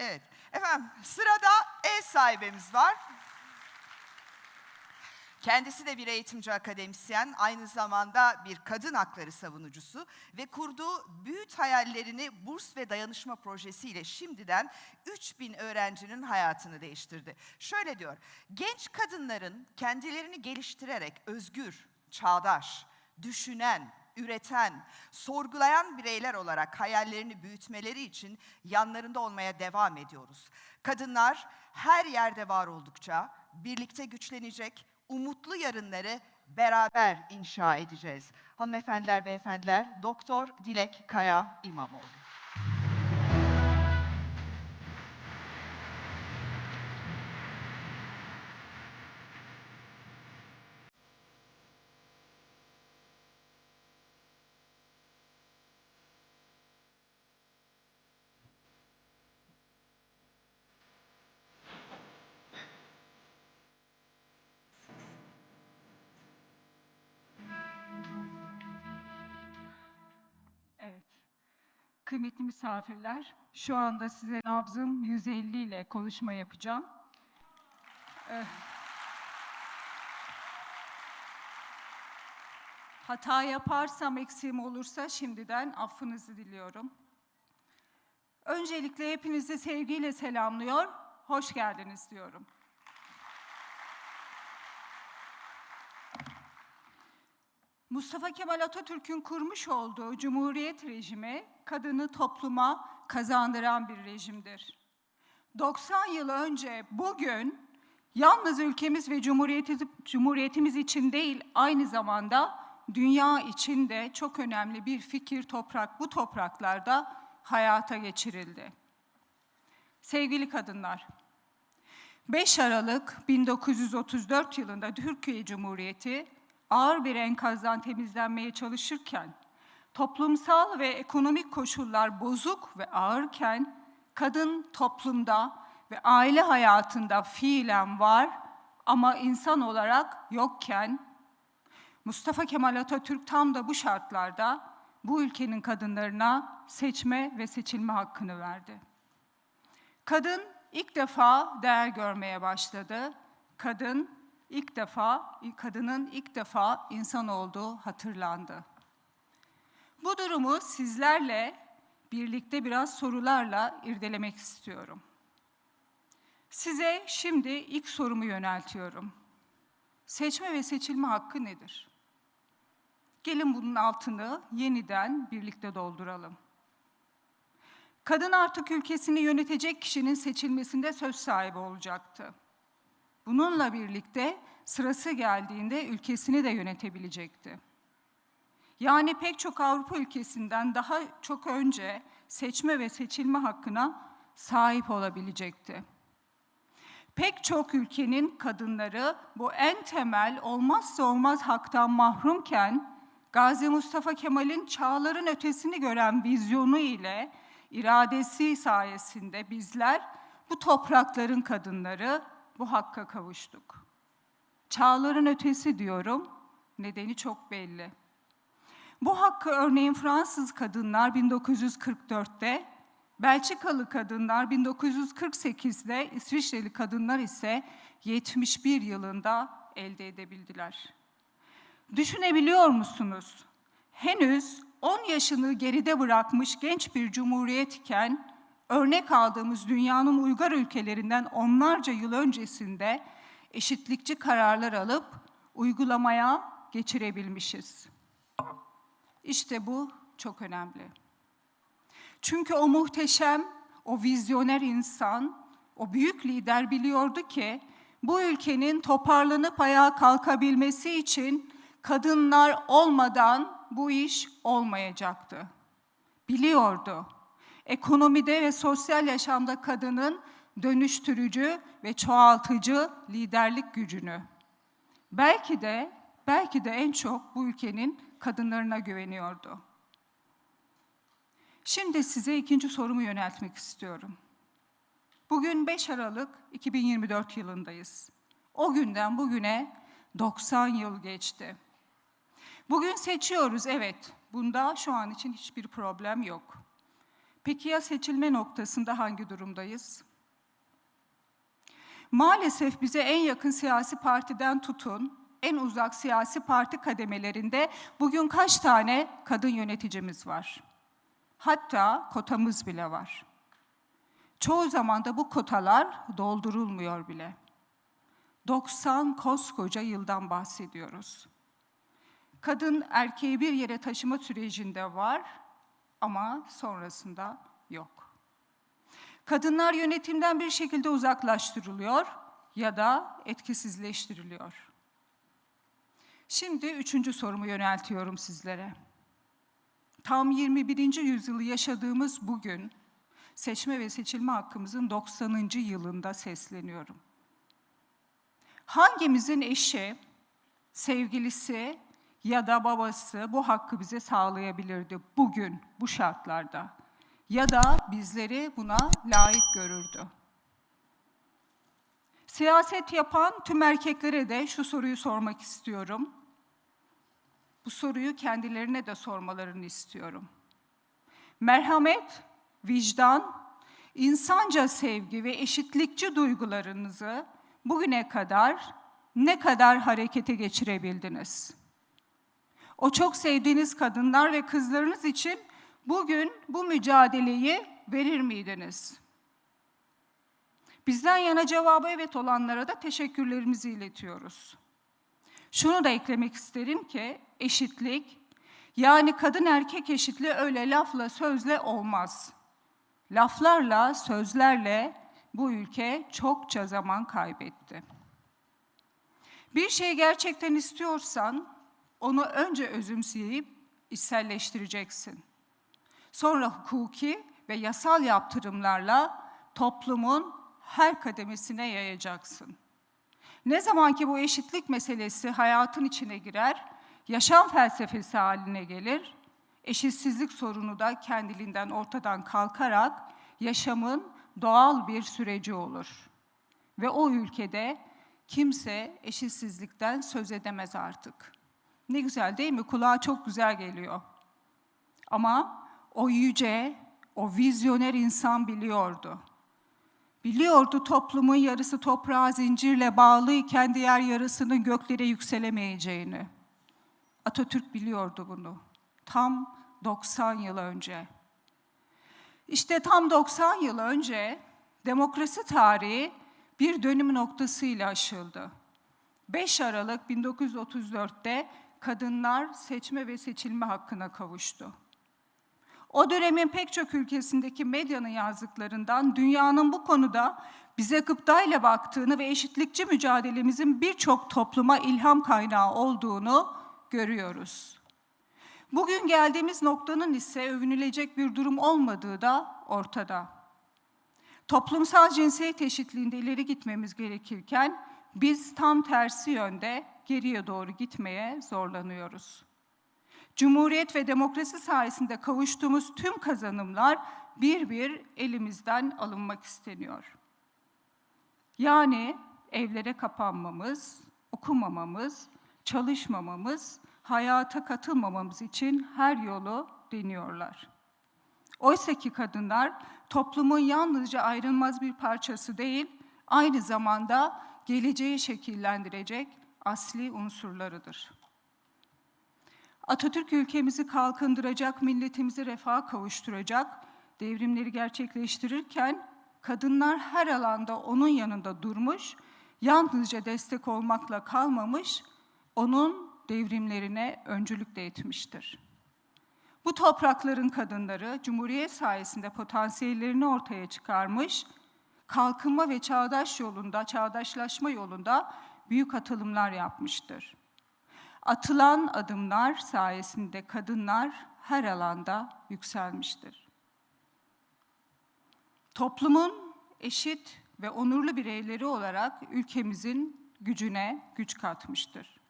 Evet. Efendim sırada ev sahibimiz var. Kendisi de bir eğitimci akademisyen, aynı zamanda bir kadın hakları savunucusu ve kurduğu Büyüt Hayallerini Burs ve Dayanışma projesiyle şimdiden 3000 öğrencinin hayatını değiştirdi. Şöyle diyor, genç kadınların kendilerini geliştirerek özgür, çağdaş, düşünen, üreten, sorgulayan bireyler olarak hayallerini büyütmeleri için yanlarında olmaya devam ediyoruz. Kadınlar her yerde var oldukça birlikte güçlenecek, umutlu yarınları beraber inşa edeceğiz. Hanımefendiler, beyefendiler, Doktor Dilek Kaya İmamoğlu. Evet. Kıymetli misafirler, şu anda size nabzım 150 ile konuşma yapacağım. Eh. Hata yaparsam, eksiğim olursa şimdiden affınızı diliyorum. Öncelikle hepinizi sevgiyle selamlıyor, hoş geldiniz diyorum. Mustafa Kemal Atatürk'ün kurmuş olduğu Cumhuriyet rejimi kadını topluma kazandıran bir rejimdir. 90 yıl önce bugün yalnız ülkemiz ve cumhuriyeti, cumhuriyetimiz için değil aynı zamanda dünya için de çok önemli bir fikir toprak bu topraklarda hayata geçirildi. Sevgili kadınlar, 5 Aralık 1934 yılında Türkiye Cumhuriyeti ağır bir enkazdan temizlenmeye çalışırken, toplumsal ve ekonomik koşullar bozuk ve ağırken, kadın toplumda ve aile hayatında fiilen var ama insan olarak yokken, Mustafa Kemal Atatürk tam da bu şartlarda bu ülkenin kadınlarına seçme ve seçilme hakkını verdi. Kadın ilk defa değer görmeye başladı. Kadın ilk defa, kadının ilk defa insan olduğu hatırlandı. Bu durumu sizlerle birlikte biraz sorularla irdelemek istiyorum. Size şimdi ilk sorumu yöneltiyorum. Seçme ve seçilme hakkı nedir? Gelin bunun altını yeniden birlikte dolduralım. Kadın artık ülkesini yönetecek kişinin seçilmesinde söz sahibi olacaktı. Bununla birlikte sırası geldiğinde ülkesini de yönetebilecekti. Yani pek çok Avrupa ülkesinden daha çok önce seçme ve seçilme hakkına sahip olabilecekti. Pek çok ülkenin kadınları bu en temel olmazsa olmaz haktan mahrumken Gazi Mustafa Kemal'in çağların ötesini gören vizyonu ile iradesi sayesinde bizler bu toprakların kadınları bu hakka kavuştuk. Çağların ötesi diyorum, nedeni çok belli. Bu hakkı örneğin Fransız kadınlar 1944'te, Belçikalı kadınlar 1948'de, İsviçreli kadınlar ise 71 yılında elde edebildiler. Düşünebiliyor musunuz? Henüz 10 yaşını geride bırakmış genç bir cumhuriyet iken örnek aldığımız dünyanın uygar ülkelerinden onlarca yıl öncesinde eşitlikçi kararlar alıp uygulamaya geçirebilmişiz. İşte bu çok önemli. Çünkü o muhteşem, o vizyoner insan, o büyük lider biliyordu ki bu ülkenin toparlanıp ayağa kalkabilmesi için kadınlar olmadan bu iş olmayacaktı. Biliyordu ekonomide ve sosyal yaşamda kadının dönüştürücü ve çoğaltıcı liderlik gücünü. Belki de belki de en çok bu ülkenin kadınlarına güveniyordu. Şimdi size ikinci sorumu yöneltmek istiyorum. Bugün 5 Aralık 2024 yılındayız. O günden bugüne 90 yıl geçti. Bugün seçiyoruz evet. Bunda şu an için hiçbir problem yok. Peki ya seçilme noktasında hangi durumdayız? Maalesef bize en yakın siyasi partiden tutun, en uzak siyasi parti kademelerinde bugün kaç tane kadın yöneticimiz var? Hatta kotamız bile var. Çoğu zaman da bu kotalar doldurulmuyor bile. 90 koskoca yıldan bahsediyoruz. Kadın erkeği bir yere taşıma sürecinde var ama sonrasında yok. Kadınlar yönetimden bir şekilde uzaklaştırılıyor ya da etkisizleştiriliyor. Şimdi üçüncü sorumu yöneltiyorum sizlere. Tam 21. yüzyılı yaşadığımız bugün seçme ve seçilme hakkımızın 90. yılında sesleniyorum. Hangimizin eşi, sevgilisi ya da babası bu hakkı bize sağlayabilirdi bugün bu şartlarda? Ya da bizleri buna layık görürdü? Siyaset yapan tüm erkeklere de şu soruyu sormak istiyorum. Bu soruyu kendilerine de sormalarını istiyorum. Merhamet, vicdan, insanca sevgi ve eşitlikçi duygularınızı bugüne kadar ne kadar harekete geçirebildiniz? O çok sevdiğiniz kadınlar ve kızlarınız için bugün bu mücadeleyi verir miydiniz? Bizden yana cevabı evet olanlara da teşekkürlerimizi iletiyoruz. Şunu da eklemek isterim ki eşitlik yani kadın erkek eşitliği öyle lafla sözle olmaz. Laflarla, sözlerle bu ülke çokça zaman kaybetti. Bir şey gerçekten istiyorsan onu önce özümseyip içselleştireceksin. Sonra hukuki ve yasal yaptırımlarla toplumun her kademesine yayacaksın. Ne zaman ki bu eşitlik meselesi hayatın içine girer, yaşam felsefesi haline gelir, eşitsizlik sorunu da kendiliğinden ortadan kalkarak yaşamın doğal bir süreci olur. Ve o ülkede kimse eşitsizlikten söz edemez artık. Ne güzel değil mi? Kulağa çok güzel geliyor. Ama o yüce, o vizyoner insan biliyordu. Biliyordu toplumun yarısı toprağa zincirle bağlıyken diğer yarısının göklere yükselemeyeceğini. Atatürk biliyordu bunu. Tam 90 yıl önce. İşte tam 90 yıl önce demokrasi tarihi bir dönüm noktasıyla aşıldı. 5 Aralık 1934'te kadınlar seçme ve seçilme hakkına kavuştu. O dönemin pek çok ülkesindeki medyanın yazdıklarından dünyanın bu konuda bize gıptayla baktığını ve eşitlikçi mücadelemizin birçok topluma ilham kaynağı olduğunu görüyoruz. Bugün geldiğimiz noktanın ise övünülecek bir durum olmadığı da ortada. Toplumsal cinsiyet eşitliğinde ileri gitmemiz gerekirken biz tam tersi yönde geriye doğru gitmeye zorlanıyoruz. Cumhuriyet ve demokrasi sayesinde kavuştuğumuz tüm kazanımlar bir bir elimizden alınmak isteniyor. Yani evlere kapanmamız, okumamamız, çalışmamamız, hayata katılmamamız için her yolu deniyorlar. Oysa ki kadınlar toplumun yalnızca ayrılmaz bir parçası değil, aynı zamanda geleceği şekillendirecek asli unsurlarıdır. Atatürk ülkemizi kalkındıracak, milletimizi refaha kavuşturacak devrimleri gerçekleştirirken kadınlar her alanda onun yanında durmuş, yalnızca destek olmakla kalmamış, onun devrimlerine öncülük de etmiştir. Bu toprakların kadınları Cumhuriyet sayesinde potansiyellerini ortaya çıkarmış, kalkınma ve çağdaş yolunda, çağdaşlaşma yolunda büyük atılımlar yapmıştır. Atılan adımlar sayesinde kadınlar her alanda yükselmiştir. Toplumun eşit ve onurlu bireyleri olarak ülkemizin gücüne güç katmıştır.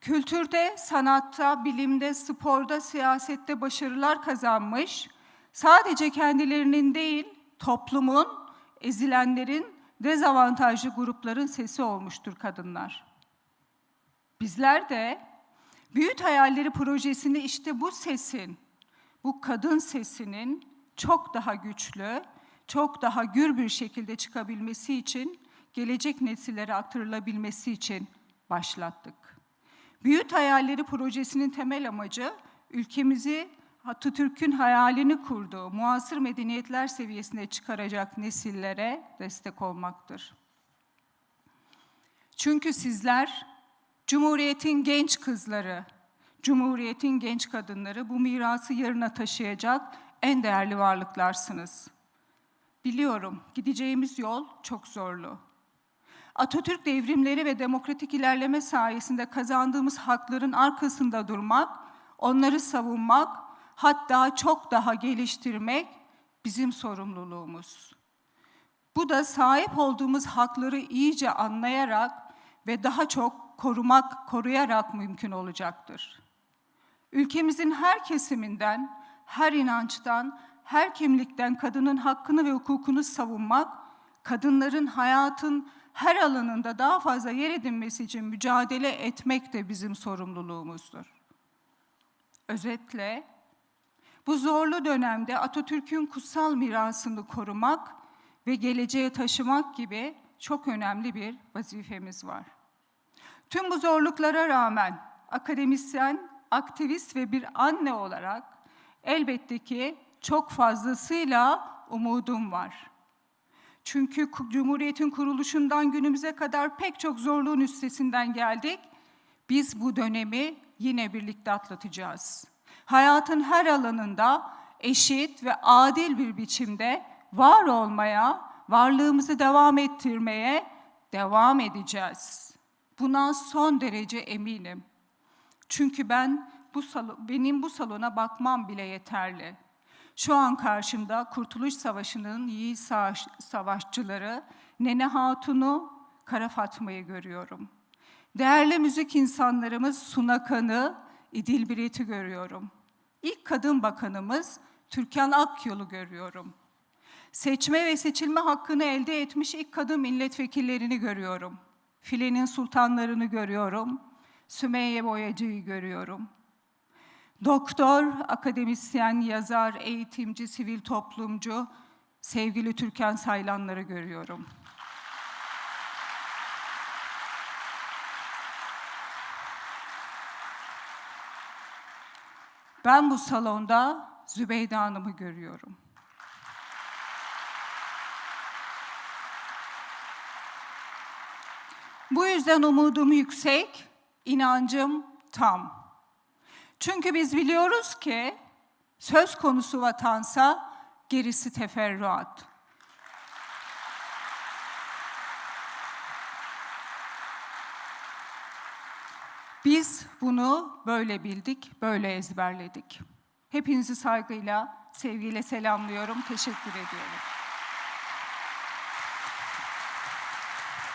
Kültürde, sanatta, bilimde, sporda, siyasette başarılar kazanmış, sadece kendilerinin değil, toplumun, ezilenlerin, dezavantajlı grupların sesi olmuştur kadınlar. Bizler de Büyük Hayalleri projesini işte bu sesin, bu kadın sesinin çok daha güçlü, çok daha gür bir şekilde çıkabilmesi için, gelecek nesillere aktarılabilmesi için başlattık. Büyük Hayalleri projesinin temel amacı ülkemizi Atatürk'ün hayalini kurduğu muasır medeniyetler seviyesine çıkaracak nesillere destek olmaktır. Çünkü sizler Cumhuriyet'in genç kızları, Cumhuriyet'in genç kadınları bu mirası yarına taşıyacak en değerli varlıklarsınız. Biliyorum gideceğimiz yol çok zorlu. Atatürk devrimleri ve demokratik ilerleme sayesinde kazandığımız hakların arkasında durmak, onları savunmak, hatta çok daha geliştirmek bizim sorumluluğumuz. Bu da sahip olduğumuz hakları iyice anlayarak ve daha çok korumak, koruyarak mümkün olacaktır. Ülkemizin her kesiminden, her inançtan, her kimlikten kadının hakkını ve hukukunu savunmak, kadınların hayatın her alanında daha fazla yer edinmesi için mücadele etmek de bizim sorumluluğumuzdur. Özetle, bu zorlu dönemde Atatürk'ün kutsal mirasını korumak ve geleceğe taşımak gibi çok önemli bir vazifemiz var. Tüm bu zorluklara rağmen akademisyen, aktivist ve bir anne olarak elbette ki çok fazlasıyla umudum var. Çünkü Cumhuriyet'in kuruluşundan günümüze kadar pek çok zorluğun üstesinden geldik. Biz bu dönemi yine birlikte atlatacağız. Hayatın her alanında eşit ve adil bir biçimde var olmaya, varlığımızı devam ettirmeye devam edeceğiz. Buna son derece eminim. Çünkü ben bu salo- benim bu salona bakmam bile yeterli. Şu an karşımda Kurtuluş Savaşı'nın yiğit savaş- savaşçıları Nene Hatun'u, Kara Fatma'yı görüyorum. Değerli müzik insanlarımız Suna İdil Biret'i görüyorum. İlk kadın bakanımız Türkan Akyol'u görüyorum. Seçme ve seçilme hakkını elde etmiş ilk kadın milletvekillerini görüyorum. Filenin sultanlarını görüyorum. Sümeyye Boyacı'yı görüyorum. Doktor, akademisyen, yazar, eğitimci, sivil toplumcu, sevgili Türkan Saylanları görüyorum. Ben bu salonda Zübeyde Hanım'ı görüyorum. Bu yüzden umudum yüksek, inancım tam. Çünkü biz biliyoruz ki söz konusu vatansa gerisi teferruat. Biz bunu böyle bildik, böyle ezberledik. Hepinizi saygıyla, sevgiyle selamlıyorum. Teşekkür ediyorum.